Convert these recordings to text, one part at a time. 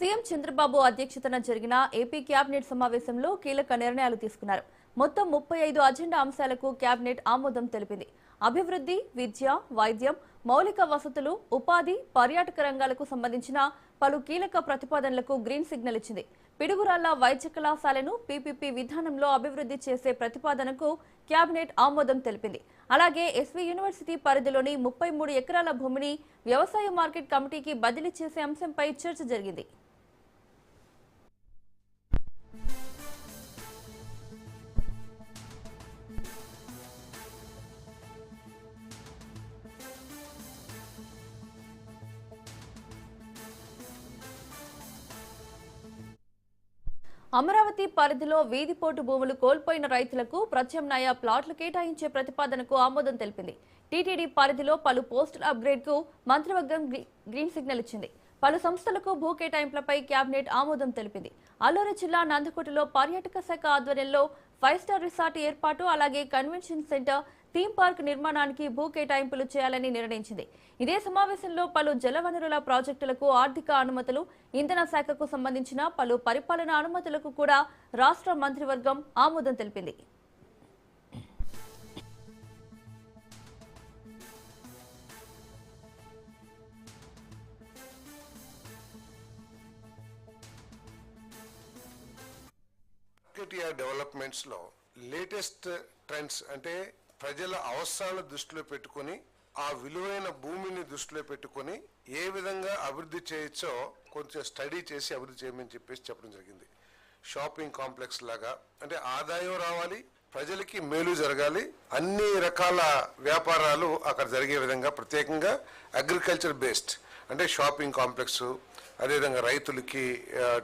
CM Chandrababu అధ్యక్షతన జరిగిన AP cabinet సమావేశంలో కీలక నిర్ణయాలు తీసుకున్నారు. మొత్తం ముప్పై ఐదు అజెండా అంశాలకు కేబినెట్ ఆమోదం తెలిపింది. అభివృద్ధి విద్య వైద్యం మౌలిక వసతులు ఉపాధి పర్యాటక రంగాలకు సంబంధించిన పలు కీలక ప్రతిపాదనలకు గ్రీన్ సిగ్నల్ ఇచ్చింది. పిడుగురాళ్ళ వైద్య కళాశాలను పీపీపీ విధానంలో అభివృద్ధి చేసే ప్రతిపాదనకు కేబినెట్ ఆమోదం తెలిపింది. అలాగే ఎస్వీ యూనివర్సిటీ పరిధిలోని ముప్పై మూడు ఎకరాల భూమిని వ్యవసాయ మార్కెట్ కమిటీకి బదిలీ చేసే అంశంపై చర్చ జరిగింది. అమరావతి పరిధిలో వీధిపోటు భూములు కోల్పోయిన రైతులకు ప్రత్యామ్నాయ ప్లాట్లు కేటాయించే ప్రతిపాదనకు ఆమోదం తెలిపింది. టీటీడీ పరిధిలో పలు పోస్టుల అప్గ్రేడ్కు మంత్రివర్గం గ్రీన్ సిగ్నల్ ఇచ్చింది. పలు సంస్థలకు భూ కేటాయింపులపై కేబినెట్ ఆమోదం తెలిపింది. అల్లూరు జిల్లా నందకోటలో పర్యాటక శాఖ ఆధ్వర్యంలో ఫైవ్ స్టార్ రిసార్ట్ ఏర్పాటు అలాగే కన్వెన్షన్ సెంటర్ థీమ్ పార్క్ నిర్మాణానికి భూ కేటాయింపులు చేయాలని నిర్ణయించింది. ఇదే సమావేశంలో పలు జలవనరుల ప్రాజెక్టులకు ఆర్థిక అనుమతులు ఇంధన శాఖకు సంబంధించిన పలు పరిపాలన అనుమతులకు కూడా రాష్ట్ర మంత్రివర్గం ఆమోదం తెలిపింది. మార్కెట్ డెవలప్మెంట్స్లో లేటెస్ట్ ట్రెండ్స్ అంటే ప్రజల అవసరాలను దృష్టిలో పెట్టుకొని ఆ విలువైన భూమిని దృష్టిలో పెట్టుకొని ఏ విధంగా అభివృద్ధి చేయొచ్చో కొంచెం స్టడీ చేసి అభివృద్ధి చేయమని చెప్పేసి చెప్పడం జరిగింది. షాపింగ్ కాంప్లెక్స్ లాగా అంటే ఆదాయం రావాలి ప్రజలకి మేలు జరగాలి అన్ని రకాల వ్యాపారాలు అక్కడ జరిగే విధంగా ప్రత్యేకంగా అగ్రికల్చర్ బేస్డ్. అంటే షాపింగ్ కాంప్లెక్స్ అదేవిధంగా రైతులకి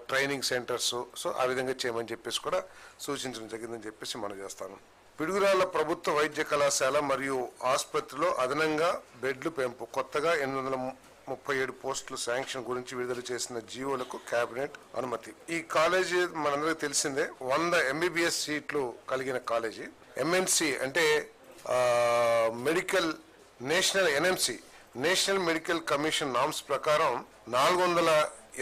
ట్రైనింగ్ సెంటర్స్ సో ఆ విధంగా చేయమని చెప్పేసి కూడా సూచించడం జరిగిందని చెప్పేసి మనం చేస్తాను. పిడుగురాళ్ళ ప్రభుత్వ వైద్య కళాశాల మరియు ఆసుపత్రిలో అదనంగా బెడ్లు పెంపు కొత్తగా ఎనిమిది వందల ముప్పై ఏడు పోస్టులు శాంక్షన్ గురించి విడుదల చేసిన జీవోలకు కేబినెట్ అనుమతి. ఈ కాలేజీ మనందరికీ తెలిసిందే వంద ఎంబీబీఎస్ సీట్లు కలిగిన కాలేజీ. ఎంఎన్సి అంటే medical national NMC national medical commission norms ప్రకారం నాలుగు వందల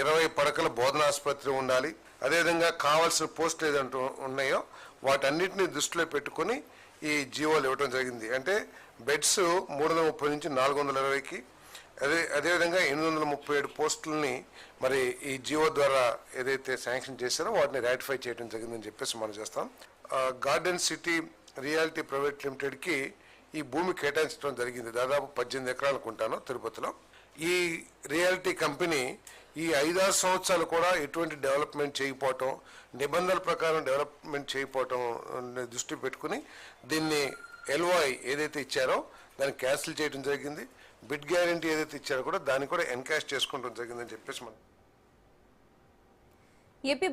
ఇరవై పడకల బోధనాసుపత్రి ఉండాలి. అదేవిధంగా కావాల్సిన పోస్టులు ఏదంటూ ఉన్నాయో వాటన్నిటిని దృష్టిలో పెట్టుకొని ఈ జీవోలు ఇవ్వడం జరిగింది. అంటే బెడ్స్ మూడు వందల ముప్పై నుంచి నాలుగు వందల ఇరవైకి అదే అదేవిధంగా ఎనిమిది వందల ముప్పై ఏడు పోస్టులని మరి ఈ జియో ద్వారా ఏదైతే శాంక్షన్ చేశారో వాటిని రాటిఫై చేయడం జరిగిందని చెప్పేసి మనం చేస్తాం. గార్డెన్ సిటీ రియాలిటీ ప్రైవేట్ లిమిటెడ్కి ఈ భూమి కేటాయించడం జరిగింది. దాదాపు పద్దెనిమిది ఎకరాలు కొంటాను తిరుపతిలో. ఈ రియాలిటీ కంపెనీ ఈ ఐదారు సంవత్సరాలు కూడా ఎటువంటి డెవలప్మెంట్ చేయకపోవటం నిబంధనల ప్రకారం డెవలప్మెంట్ చేయకపోవటం దృష్టి పెట్టుకుని దీన్ని ఎల్ఓఐ ఏదైతే ఇచ్చారో దాన్ని క్యాన్సిల్ చేయడం జరిగింది. బిడ్ గ్యారంటీ ఏదైతే ఇచ్చారో కూడా దాన్ని కూడా ఎన్కాష్ చేసుకోవడం జరిగిందని చెప్పేసి మనం ఏపీ